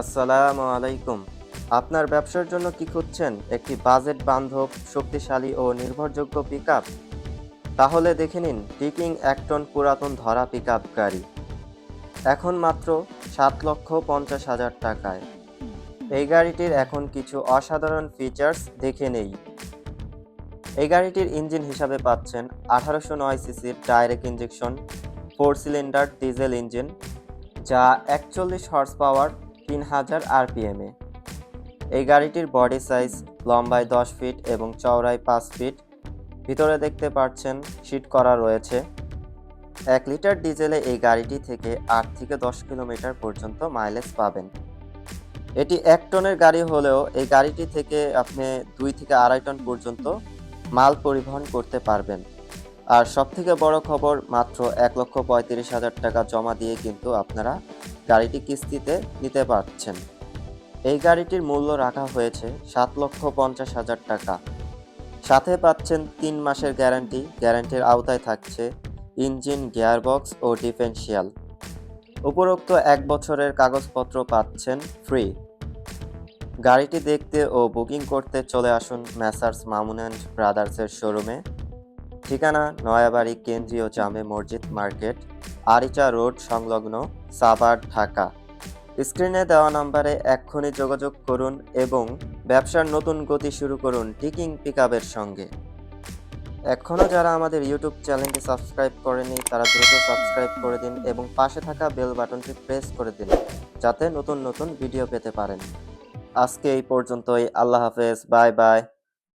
আসসালামু আলাইকুম। আপনার ব্যবসার জন্য কি খুঁজছেন? একটি বাজেট বান্ধব, শক্তিশালী ও নির্ভরযোগ্য পিকআপ তাহলে দেখে নিন, টিকিং এক টন পুরাতন ধরা পিকআপ গাড়ি। এখন মাত্র সাত লক্ষ পঞ্চাশ হাজার টাকায়। এই গাড়িটির এখন কিছু অসাধারণ ফিচার্স দেখে নেই। এই গাড়িটির ইঞ্জিন হিসাবে পাচ্ছেন আঠারোশো নয় সিসির direct injection four cylinder diesel engine যা একচল্লিশ হর্স পাওয়ার তিন হাজার আরপিএমে এই গাড়িটির বডি সাইজ, লম্বায় দশ ফিট এবং চওড়ায় পাঁচ ফিট। ভিতরে দেখতে পাচ্ছেন, শীট করা রয়েছে। এক লিটার ডিজেলে এই গাড়িটি থেকে আট থেকে দশ কিলোমিটার পর্যন্ত মাইলেজ পাবেন। এটি এক টনের গাড়ি হলেও এই গাড়িটি থেকে আপনি দুই থেকে আড়াই টন পর্যন্ত মাল পরিবহন করতে পারবেন। আর সব থেকে বড় খবর, মাত্র এক লক্ষ পঁয়ত্রিশ হাজার টাকা জমা দিয়ে কিন্তু আপনারা গাড়িটি কিস্তিতে নিতে পারছেন। এই গাড়িটির মূল্য রাখা হয়েছে সাত লক্ষ পঞ্চাশ হাজার টাকা। সাথে পাচ্ছেন তিন মাসের গ্যারান্টি। গ্যারান্টির আওতায় থাকছে ইঞ্জিন, গিয়ারবক্স ও ডিফেন্সিয়াল। উপরোক্ত এক বছরের কাগজপত্র পাচ্ছেন ফ্রি। গাড়িটি দেখতে ও বুকিং করতে চলে আসুন ম্যাসার্স মামুন অ্যান্ড ব্রাদার্সের শোরুমে। ঠিকানা নয়াবাড়ি কেন্দ্রীয় জামে মসজিদ মার্কেট, আরিচা রোড, সংলগ্ন সাভার, ঢাকা। স্ক্রিনে দেওয়া নম্বরে এক্ষুনি যোগাযোগ করুন এবং ব্যবসার নতুন গতি শুরু করুন টিকিং পিকআপের সঙ্গে। এখনও যারা আমাদের ইউটিউব চ্যানেলটি সাবস্ক্রাইব করেনি তারা দ্রুত সাবস্ক্রাইব করে দিন এবং পাশে থাকা বেল বাটনটি প্রেস করে দিন, যাতে নতুন নতুন ভিডিও পেতে পারেন। আজকে এই পর্যন্তই। আল্লাহ হাফেজ। Bye bye.